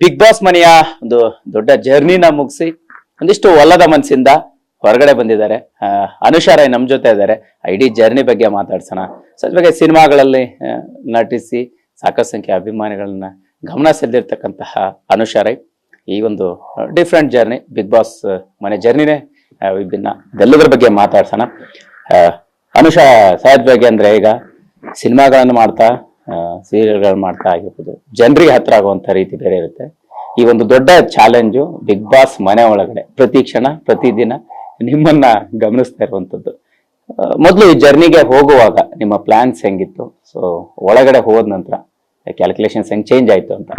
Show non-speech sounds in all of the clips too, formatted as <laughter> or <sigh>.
Big boss ಮನೆಯ ಒಂದು ದೊಡ್ಡ ಜರ್ನಿನ ಮುಗಿಸಿ ಒಂದಿಷ್ಟು ಒಲ್ಲದ ಮನಸ್ಸಿಂದ ಹೊರಗಡೆ ಬಂದಿದ್ದಾರೆ. ಅನುಷಾ ರೈ ನಮ್ ಜೊತೆ ಇದ್ದಾರೆ. ಇಡೀ ಜರ್ನಿ ಬಗ್ಗೆ ಮಾತಾಡ್ಸೋಣ. ಸೊ ಅದ್ರ ಬಗ್ಗೆ ಸಿನಿಮಾಗಳಲ್ಲಿ ನಟಿಸಿ ಸಾಕಷ್ಟು ಸಂಖ್ಯೆ ಅಭಿಮಾನಿಗಳನ್ನ ಗಮನ ಸೆಳೆದಿರ್ತಕ್ಕಂತಹ ಅನುಷಾ ರೈ ಈ ಒಂದು ಡಿಫ್ರೆಂಟ್ ಜರ್ನಿ ಬಿಗ್ ಬಾಸ್ ಮನೆ ಜರ್ನಿನೇ ವಿಭಿನ್ನ ಎಲ್ಲದರ ಬಗ್ಗೆ ಮಾತಾಡ್ಸೋಣ. ಅನುಷಾ ಸಾಹೇಬ್ ಬಗ್ಗೆ ಅಂದ್ರೆ ಈಗ ಸಿನಿಮಾಗಳನ್ನು ಮಾಡ್ತಾ ಸೀರಿಯಲ್ಗಳು ಮಾಡ್ತಾ ಆಗಿರ್ಬೋದು. ಜನರಿಗೆ ಹತ್ರ ಆಗುವಂತ ರೀತಿ ಬೇರೆ ಇರುತ್ತೆ. ಈ ಒಂದು ದೊಡ್ಡ ಚಾಲೆಂಜು ಬಿಗ್ ಬಾಸ್ ಮನೆ ಒಳಗಡೆ ಪ್ರತಿ ಕ್ಷಣ ಪ್ರತಿದಿನ ನಿಮ್ಮನ್ನ ಗಮನಿಸ್ತಾ ಇರುವಂತದ್ದು. ಮೊದಲು ಈ ಜರ್ನಿಗೆ ಹೋಗುವಾಗ ನಿಮ್ಮ ಪ್ಲಾನ್ಸ್ ಹೆಂಗಿತ್ತು? ಸೊ ಒಳಗಡೆ ಹೋದ ನಂತರ ಕ್ಯಾಲ್ಕುಲೇಷನ್ಸ್ ಹೆಂಗ್ ಚೇಂಜ್ ಆಯ್ತು ಅಂತ?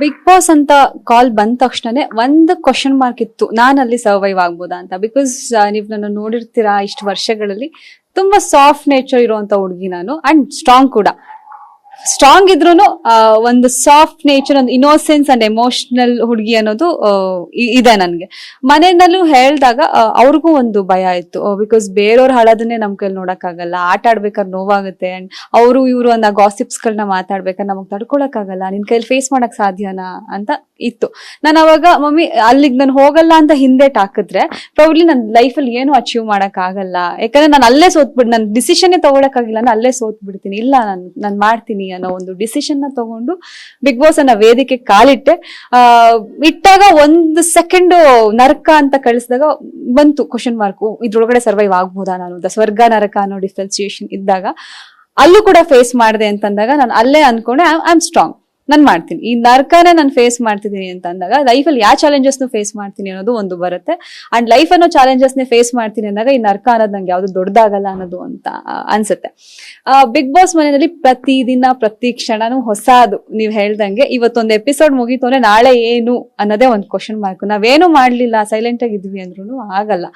ಬಿಗ್ ಬಾಸ್ ಅಂತ ಕಾಲ್ ಬಂದ ತಕ್ಷಣನೇ ಒಂದು ಕ್ವಶನ್ ಮಾರ್ಕ್ ಇತ್ತು. ನಾನು ಅಲ್ಲಿ ಸರ್ವೈವ್ ಆಗ್ಬೋದಾ ಅಂತ? ಬಿಕಾಸ್ ನೀವು ನನ್ನ ನೋಡಿರ್ತೀರಾ ಇಷ್ಟು ವರ್ಷಗಳಲ್ಲಿ. ತುಂಬಾ ಸಾಫ್ಟ್ ನೇಚರ್ ಇರುವಂತ ಹುಡುಗಿ ನಾನು ಅಂಡ್ ಸ್ಟ್ರಾಂಗ್ ಕೂಡ. ಸ್ಟ್ರಾಂಗ್ ಇದ್ರು ಒಂದು ಸಾಫ್ಟ್ ನೇಚರ್ ಒಂದು ಇನೋಸೆನ್ಸ್ ಅಂಡ್ ಎಮೋಷನಲ್ ಹುಡುಗಿ ಅನ್ನೋದು ಇದೆ ನನ್ಗೆ. ಮನೆಯಲ್ಲೂ ಹೇಳ್ದಾಗ ಅವ್ರಿಗೂ ಒಂದು ಭಯ ಇತ್ತು. ಬಿಕಾಸ್ ಬೇರೆಯವ್ರ ಹಾಳೋದನ್ನೇ ನಮ್ ಕೈಲಿ ನೋಡಕ್ಕಾಗಲ್ಲ. ಆಟ ಆಡ್ಬೇಕಾದ್ರೆ ನೋವಾಗುತ್ತೆ ಅಂಡ್ ಅವರು ಇವರು ಅನ್ನೋ ಗಾಸಿಪ್ಸ್ ಗಳನ್ನ ಮಾತಾಡ್ಬೇಕಾದ್ರೆ ನಮಗ್ ತಡ್ಕೊಳಕ್ಕಾಗಲ್ಲ. ನಿನ್ ಕೈಲಿ ಫೇಸ್ ಮಾಡಕ್ ಸಾಧ್ಯನಾ ಅಂತ ಇತ್ತು. ನಾನು ಅವಾಗ, ಮಮ್ಮಿ, ಅಲ್ಲಿಗೆ ನಾನು ಹೋಗಲ್ಲ ಅಂತ ಹಿಂದೆ ಹಾಕಿದ್ರೆ ಪ್ರಾಬ್ಲಿ ನನ್ನ ಲೈಫಲ್ಲಿ ಏನು ಅಚೀವ್ ಮಾಡೋಕ್ಕಾಗಲ್ಲ. ಯಾಕಂದ್ರೆ ನಾನು ಅಲ್ಲೇ ಸೋತ್ಬಿಡ್ ನನ್ನ ಡಿಸಿಷನ್ ತಗೊಳಕ್ಕಾಗಿಲ್ಲ, ನಾನು ಅಲ್ಲೇ ಸೋತ್ಬಿಡ್ತೀನಿ. ಇಲ್ಲ, ನಾನು ನಾನು ಮಾಡ್ತೀನಿ ಅನ್ನೋ ಒಂದು ಡಿಸಿಷನ್ನ ತಗೊಂಡು ಬಿಗ್ ಬಾಸ್ ಅನ್ನ ವೇದಿಕೆ ಕಾಲಿಟ್ಟೆ. ಆ, ಇಟ್ಟಾಗ ಒಂದು ಸೆಕೆಂಡ್ ನರಕ ಅಂತ ಕಳಿಸಿದಾಗ ಬಂತು ಕ್ವಶನ್ ಮಾರ್ಕ್ ಇದ್ರೊಳಗಡೆ ಸರ್ವೈವ್ ಆಗ್ಬಹುದಾ ನಾನು? ಸ್ವರ್ಗ, ನರಕ ಅನ್ನೋ ಡಿಫ್ರೆನ್ಸಿಯೇಷನ್ ಇದ್ದಾಗ ಅಲ್ಲೂ ಕೂಡ ಫೇಸ್ ಮಾಡಿದೆ ಅಂತಂದಾಗ ನಾನು ಅಲ್ಲೇ ಅನ್ಕೊಂಡೆ ಐ ಆಮ್ ಸ್ಟ್ರಾಂಗ್ ನಾನು ಮಾಡ್ತೀನಿ. ಈ ನರ್ಕನೇ ನಾನು ಫೇಸ್ ಮಾಡ್ತಿದ್ದೀನಿ ಅಂತ ಅಂದಾಗ ಲೈಫಲ್ಲಿ ಯಾವ ಚಾಲೆಂಜಸ್ನು ಫೇಸ್ ಮಾಡ್ತೀನಿ ಅನ್ನೋದು ಒಂದು ಬರುತ್ತೆ. ಅಂಡ್ ಲೈಫ್ ಅನ್ನೋ ಚಾಲೆಂಜಸ್ನೇ ಫೇಸ್ ಮಾಡ್ತೀನಿ ಅಂದಾಗ, ಈ ನರ್ಕ ಅನ್ನೋದು ನಂಗೆ ಯಾವುದು ದೊಡ್ಡದಾಗಲ್ಲ ಅನ್ನೋದು ಅಂತ ಅನ್ಸುತ್ತೆ. ಬಿಗ್ ಬಾಸ್ ಮನೆಯಲ್ಲಿ ಪ್ರತಿ ದಿನ ಪ್ರತಿ ಕ್ಷಣನೂ ಹೊಸದು. ನೀವು ಹೇಳ್ದಂಗೆ ಇವತ್ತೊಂದು ಎಪಿಸೋಡ್ ಮುಗೀತು ಅಂದ್ರೆ ನಾಳೆ ಏನು ಅನ್ನೋದೇ ಒಂದು ಕ್ವಶನ್ ಮಾರ್ಕ್ ನಾವೇನು ಮಾಡಲಿಲ್ಲ ಸೈಲೆಂಟ್ ಆಗಿದ್ವಿ ಅಂದ್ರೂ ಆಗಲ್ಲ.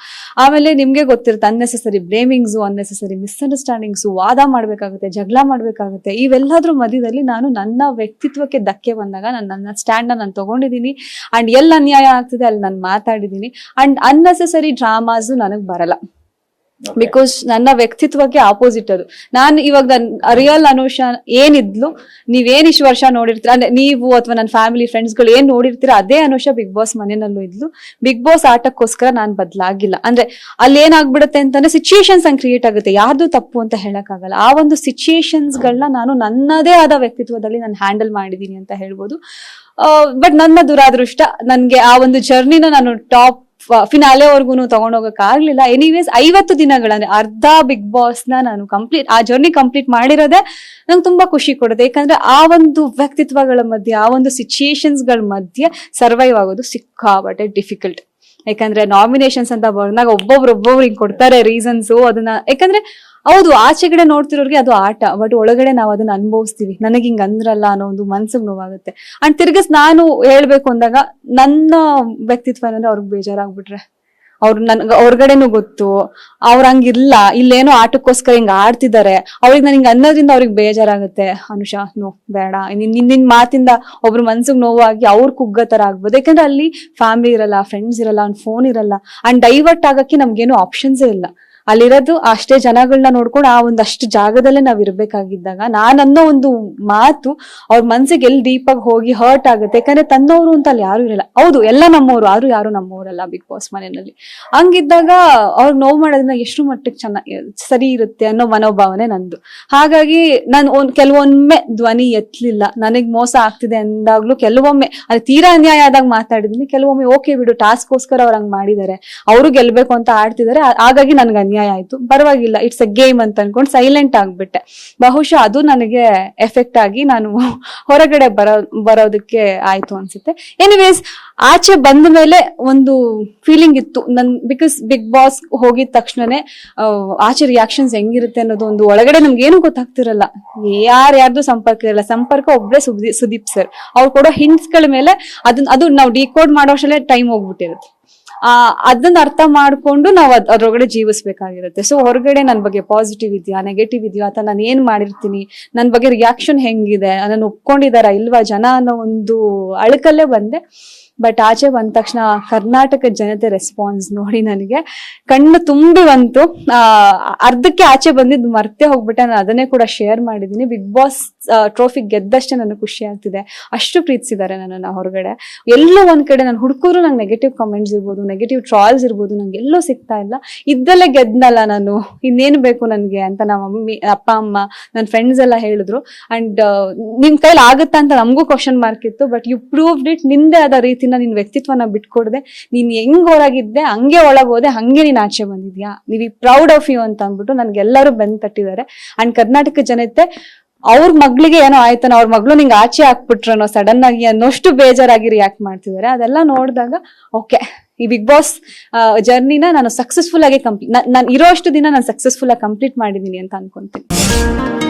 ಆಮೇಲೆ ನಿಮಗೆ ಗೊತ್ತಿರುತ್ತೆ ಅನ್ನೆಸೆಸರಿ ಬ್ಲೇಮಿಂಗ್ಸು ಅನ್ನೆಸೆಸರಿ ಮಿಸ್ಅಂಡರ್ಸ್ಟ್ಯಾಂಡಿಂಗ್ಸು ವಾದ ಮಾಡಬೇಕಾಗುತ್ತೆ, ಜಗಳ ಮಾಡಬೇಕಾಗುತ್ತೆ, ಇವೆಲ್ಲದ್ರ ಮಧ್ಯದಲ್ಲಿ ನಾನು ನನ್ನ ವ್ಯಕ್ತಿತ್ವಕ್ಕೆ ಧಕ್ಕೆ ಬಂದಾಗ ನಾನು ನನ್ನ ಸ್ಟ್ಯಾಂಡ್ ನಾನು ತಗೊಂಡಿದ್ದೀನಿ. ಅಂಡ್ ಎಲ್ಲಿ ಅನ್ಯಾಯ ಆಗ್ತಿದೆ ಅಲ್ಲಿ ನಾನು ಮಾತಾಡಿದ್ದೀನಿ. ಅಂಡ್ ಅನ್ನೆಸೆಸರಿ ಡ್ರಾಮಾಸು ನನಗೆ ಬರಲ್ಲ. ಬಿಕಾಸ್ ನನ್ನ ವ್ಯಕ್ತಿತ್ವಕ್ಕೆ ಆಪೋಸಿಟ್ ಅದು. ನಾನು ಇವಾಗ ನನ್ನ ರಿಯಲ್ ಅನುಷ ಏನಿದ್ಲು ನೀವೇನ್ ಇಷ್ಟು ವರ್ಷ ನೋಡಿರ್ತೀರ? ಅಂದ್ರೆ ನೀವು ಅಥವಾ ನನ್ನ ಫ್ಯಾಮಿಲಿ ಫ್ರೆಂಡ್ಸ್ಗಳು ಏನ್ ನೋಡಿರ್ತೀರ? ಅದೇ ಅನುಷ ಬಿಗ್ ಬಾಸ್ ಮನೆಯಲ್ಲೂ ಇದ್ಲು. ಬಿಗ್ ಬಾಸ್ ಆಟಕ್ಕೋಸ್ಕರ ನಾನು ಬದಲಾಗಿಲ್ಲ. ಅಂದ್ರೆ ಅಲ್ಲಿ ಏನಾಗ್ಬಿಡುತ್ತೆ ಅಂತಂದ್ರೆ ಸಿಚುಯೇಷನ್ಸ್ ಅನ್ ಕ್ರಿಯೇಟ್ ಆಗುತ್ತೆ. ಯಾರ್ದು ತಪ್ಪು ಅಂತ ಹೇಳಕ್ಕಾಗಲ್ಲ. ಆ ಒಂದು ಸಿಚುಯೇಷನ್ಸ್ ಗಳನ್ನ ನಾನು ನನ್ನದೇ ಆದ ವ್ಯಕ್ತಿತ್ವದಲ್ಲಿ ನಾನು ಹ್ಯಾಂಡಲ್ ಮಾಡಿದೀನಿ ಅಂತ ಹೇಳ್ಬೋದು. ಬಟ್ ನನ್ನ ದುರಾದೃಷ್ಟ, ನನ್ಗೆ ಆ ಒಂದು ಜರ್ನಿನ ನಾನು ಟಾಪ್ ಫಿನಾಲೆವರೆಗೂ ತಗೊಂಡೋಗಕ್ ಆಗ್ಲಿಲ್ಲ. ಎನಿವೇಸ್ ಐವತ್ತು ದಿನಗಳಂದ್ರೆ ಅರ್ಧ ಬಿಗ್ ಬಾಸ್ನ ನಾನು ಕಂಪ್ಲೀಟ್ ಆ ಜರ್ನಿ ಕಂಪ್ಲೀಟ್ ಮಾಡಿರೋದೇ ನಂಗೆ ತುಂಬಾ ಖುಷಿ ಕೊಡುತ್ತೆ. ಯಾಕಂದ್ರೆ ಆ ಒಂದು ವ್ಯಕ್ತಿತ್ವಗಳ ಮಧ್ಯೆ, ಆ ಒಂದು ಸಿಚುಯೇಷನ್ಸ್ಗಳ ಮಧ್ಯೆ ಸರ್ವೈವ್ ಆಗೋದು ಸಿಕ್ಕಾಬಟ್ಟೆ ಡಿಫಿಕಲ್ಟ್ ಯಾಕಂದ್ರೆ ನಾಮಿನೇಷನ್ಸ್ ಅಂತ ಬಂದಾಗ ಒಬ್ಬೊಬ್ರು ಒಬ್ಬೊಬ್ರು ಹಿಂಗ್ ಕೊಡ್ತಾರೆ ರೀಸನ್ಸ್ ಅದನ್ನ. ಯಾಕಂದ್ರೆ ಹೌದು ಆಚೆಗಡೆ ನೋಡ್ತಿರೋರಿಗೆ ಅದು ಆಟ ಬಟ್ ಒಳಗಡೆ ನಾವು ಅದನ್ನ ಅನುಭವಿಸ್ತೀವಿ. ನನಗೆ ಹಿಂಗ್ ಅಂದ್ರಲ್ಲ ಅನ್ನೋ ಒಂದು ಮನ್ಸಿಗೆ ನೋವಾಗುತ್ತೆ. ಅಂಡ್ ತಿರ್ಗಸ್ ನಾನು ಹೇಳ್ಬೇಕು ಅಂದಾಗ, ನನ್ನ ವ್ಯಕ್ತಿತ್ವ ಏನಂದ್ರೆ ಅವ್ರಿಗೆ ಬೇಜಾರಾಗ್ಬಿಟ್ರೆ. ಅವ್ರು ನನ್ ಹೊರ್ಗಡೆನೂ ಗೊತ್ತು. ಅವ್ರ ಹಂಗಿಲ್ಲ, ಇಲ್ಲೇನೋ ಆಟಕ್ಕೋಸ್ಕರ ಹಿಂಗ್ ಆಡ್ತಿದ್ದಾರೆ ಅವ್ರಿಗೆ ನನ್ ಹಿಂಗ್ ಅನ್ನೋದ್ರಿಂದ ಅವ್ರಿಗೆ ಬೇಜಾರಾಗುತ್ತೆ. ಅನುಷಾ, ನೋ, ಬೇಡ. ನಿನ್, ನಿನ್- ನಿನ್ ಮಾತಿಂದ ಒಬ್ರು ಮನ್ಸಿಗೆ ನೋವಾಗಿ ಅವ್ರ ಕುಗ್ಗ ತರ ಆಗ್ಬೋದು. ಯಾಕಂದ್ರೆ ಅಲ್ಲಿ ಫ್ಯಾಮಿಲಿ ಇರಲ್ಲ ಫ್ರೆಂಡ್ಸ್ ಇರಲ್ಲ ಫೋನ್ ಇರಲ್ಲ. ಅಂಡ್ ಡೈವರ್ಟ್ ಆಗಕ್ಕೆ ನಮ್ಗೇನು ಆಪ್ಷನ್ಸೇ ಇಲ್ಲ. ಅಲ್ಲಿರೋದು ಅಷ್ಟೇ ಜನಗಳನ್ನ ನೋಡ್ಕೊಂಡು ಆ ಒಂದಷ್ಟು ಜಾಗದಲ್ಲೇ ನಾವ್ ಇರ್ಬೇಕಾಗಿದ್ದಾಗ ನಾನ್ ಅನ್ನೋ ಒಂದು ಮಾತು ಅವ್ರ ಮನ್ಸಿಗೆ ಎಲ್ಲಿ ಡೀಪ್ ಹೋಗಿ ಹರ್ಟ್ ಆಗುತ್ತೆ. ಯಾಕಂದ್ರೆ ತನ್ನವರು ಅಂತ ಅಲ್ಲಿ ಯಾರು ಇರಲ್ಲ. ಹೌದು, ಎಲ್ಲ ನಮ್ಮವರು ಯಾರು ಯಾರು ನಮ್ಮವರಲ್ಲ ಬಿಗ್ ಬಾಸ್ ಮನೆಯಲ್ಲಿ. ಹಂಗಿದ್ದಾಗ ಅವ್ರಿಗೆ ನೋವು ಮಾಡೋದ್ರಿಂದ ಎಷ್ಟು ಮಟ್ಟಕ್ಕೆ ಚೆನ್ನಾಗಿ ಸರಿ ಇರುತ್ತೆ ಅನ್ನೋ ಮನೋಭಾವನೆ ನಂದು. ಹಾಗಾಗಿ ನಾನು ಒಂದ್ ಕೆಲವೊಮ್ಮೆ ಧ್ವನಿ ಎತ್ತಲಿಲ್ಲ ನನಗ್ ಮೋಸ ಆಗ್ತಿದೆ ಅಂದಾಗ್ಲೂ ಕೆಲವೊಮ್ಮೆ, ಅದು ತೀರಾ ಅನ್ಯಾಯ ಆದಾಗ ಮಾತಾಡಿದೀನಿ. ಕೆಲವೊಮ್ಮೆ, ಓಕೆ ಬಿಡು ಟಾಸ್ಕ್ಗೋಸ್ಕರ ಅವ್ರು ಹಂಗ್ ಮಾಡಿದ್ದಾರೆ ಅವರು ಗೆಲ್ಬೇಕು ಅಂತ ಆಡ್ತಿದ್ದಾರೆ ಹಾಗಾಗಿ ನನ್ಗೆ ಆಯ್ತು. ಪರವಾಗಿಲ್ಲ ಇಟ್ಸ್ ಅ ಗೇಮ್ ಅಂತ ಅನ್ಕೊಂಡು ಸೈಲೆಂಟ್ ಆಗ್ಬಿಟ್ಟೆ. ಬಹುಶಃ ಅದು ನನಗೆ ಎಫೆಕ್ಟ್ ಆಗಿ ನಾನು <laughs> ಹೊರಗಡೆ ಬರೋ, ಬರೋದಕ್ಕೆ ಆಯ್ತು ಅನ್ಸುತ್ತೆ. ಎನಿವೇಸ್ ಆಚೆ ಬಂದ ಮೇಲೆ ಒಂದು ಫೀಲಿಂಗ್ ಇತ್ತು. ನನ್ ಬಿಕಾಸ್ ಬಿಗ್ ಬಾಸ್ ಹೋಗಿದ ತಕ್ಷಣನೇ ಆಚೆ ರಿಯಾಕ್ಷನ್ಸ್ ಹೆಂಗಿರುತ್ತೆ ಅನ್ನೋದು ಒಂದು ಒಳಗಡೆ ನಮ್ಗೆ ಏನು ಗೊತ್ತಾಗ್ತಿರಲ್ಲ. ಯಾರು ಯಾರ್ದು ಸಂಪರ್ಕ ಇರಲ್ಲ. ಸಂಪರ್ಕ ಸುದಿ, ಸುದೀಪ್ ಸರ್ ಅವ್ರು ಕೊಡೋ ಹಿಂಟ್ಸ್ಗಳ ಮೇಲೆ ಅದನ್ನ ಅದು ನಾವು ಡಿಕೋಡ್ ಮಾಡೋಷ್ಟಲ್ಲೇ ಟೈಮ್ ಹೋಗ್ಬಿಟ್ಟಿರುತ್ತೆ. ಆ, ಅದನ್ನ ಅರ್ಥ ಮಾಡ್ಕೊಂಡು ನಾವು ಅದ್ ಅದ್ರೊಳಗಡೆ ಜೀವಿಸ್ಬೇಕಾಗಿರುತ್ತೆ. ಸೊ ಹೊರಗಡೆ ನನ್ನ ಬಗ್ಗೆ ಪಾಸಿಟಿವ್ ಇದೆಯಾ ನೆಗೆಟಿವ್ ಇದೆಯಾ ಅಥವಾ ನಾನು ಏನ್ ಮಾಡಿರ್ತೀನಿ? ನನ್ನ ಬಗ್ಗೆ ರಿಯಾಕ್ಷನ್ ಹೆಂಗಿದೆ? ನಾನು ಒಪ್ಕೊಂಡಿದಾರ ಇಲ್ವಾ ಜನ ಅನ್ನೋ ಒಂದು ಅಳಕಲ್ಲೇ ಬಂದೆ. ಬಟ್ ಆಚೆ ಬಂದ ತಕ್ಷಣ ಕರ್ನಾಟಕ ಜನತೆ ರೆಸ್ಪಾನ್ಸ್ ನೋಡಿ ನನಗೆ ಕಣ್ಣು ತುಂಬಿ ಬಂತು. ಅರ್ಧಕ್ಕೆ ಆಚೆ ಬಂದಿದ್ದು ಮರ್ತೆ ಹೋಗ್ಬಿಟ್ಟೆ. ನಾನು ಅದನ್ನೇ ಕೂಡ ಶೇರ್ ಮಾಡಿದ್ದೀನಿ. ಬಿಗ್ ಬಾಸ್ ಟ್ರೋಫಿ ಗೆದ್ದಷ್ಟೇ ನನಗೆ ಖುಷಿ ಆಗ್ತಿದೆ. ಅಷ್ಟು ಪ್ರೀತಿಸಿದ್ದಾರೆ ನನ್ನನ್ನು ಹೊರಗಡೆ. ಎಲ್ಲೋ ಒಂದ್ ಕಡೆ ನಾನು ಹುಡುಕರು ನಂಗೆ ನೆಗೆಟಿವ್ ಕಮೆಂಟ್ಸ್ ಇರ್ಬೋದು ನೆಗೆಟಿವ್ ಟ್ರಾಯಲ್ಸ್ ಇರ್ಬೋದು, ನಂಗೆ ಎಲ್ಲೋ ಸಿಗ್ತಾ ಇಲ್ಲ. ಇದ್ದಲ್ಲೇ ಗೆದ್ನಲ್ಲ ನಾನು. ಇನ್ನೇನು ಬೇಕು ನನಗೆ ಅಂತ ನಮ್ಮ ಮಮ್ಮಿ, ಅಪ್ಪ, ಅಮ್ಮ ನನ್ನ ಫ್ರೆಂಡ್ಸ್ ಎಲ್ಲ ಹೇಳಿದ್ರು. ಅಂಡ್ ನಿಮ್ ಕೈಲಿ ಆಗುತ್ತಾ ಅಂತ ನಮಗೂ ಕ್ವಶನ್ ಮಾರ್ಕ್ ಇತ್ತು. ಬಟ್ ಯು ಪ್ರೂವ್ಡ್ ಇಟ್ ನಿಂದೇ ಆದ ರೀತಿನ ನಿನ್ನ ವ್ಯಕ್ತಿತ್ವನ ಬಿಟ್ಕೊಡ್ದೆ, ನೀನ್ ಹೆಂಗ್ ಹೊರಗಿದ್ದೆ, ಹಂಗೆ ಒಳಗ್ ಹೋದೆ, ಹಂಗೆ ನೀನ್ ಆಚೆ ಬಂದಿದ್ಯಾ? ನೀವು ಪ್ರೌಡ್ ಆಫ್ ಯು ಅಂತ ಅಂದ್ಬಿಟ್ಟು ನನ್ಗೆಲ್ಲರೂ ಬೆನ್ ತಟ್ಟಿದ್ದಾರೆ. ಅಂಡ್ ಕರ್ನಾಟಕ ಜನತೆ, ಅವ್ರ ಮಗಳಿಗೆ ಏನೋ ಆಯ್ತಾನ ಅವ್ರ ಮಗಳು ನಿಂಗೆ ಆಚೆ ಹಾಕ್ಬಿಟ್ರನೋ ಸಡನ್ ಆಗಿ ಅನ್ನೋಷ್ಟು ಬೇಜಾರಾಗಿ ರಿಯಾಕ್ಟ್ ಮಾಡ್ತಿದ್ದಾರೆ. ಅದೆಲ್ಲ ನೋಡಿದಾಗ ಓಕೆ ಈ ಬಿಗ್ ಬಾಸ್ ಜರ್ನಿನ ನಾನು ಸಕ್ಸಸ್ಫುಲ್ ಆಗಿ ಕಂಪ್ಲೀಟ್ ನಾನು ಇರೋ ಅಷ್ಟು ದಿನ ನಾನು ಸಕ್ಸಸ್ಫುಲ್ ಆಗಿ ಕಂಪ್ಲೀಟ್ ಮಾಡಿದ್ದೀನಿ ಅಂತ ಅನ್ಕೊಂತೀನಿ.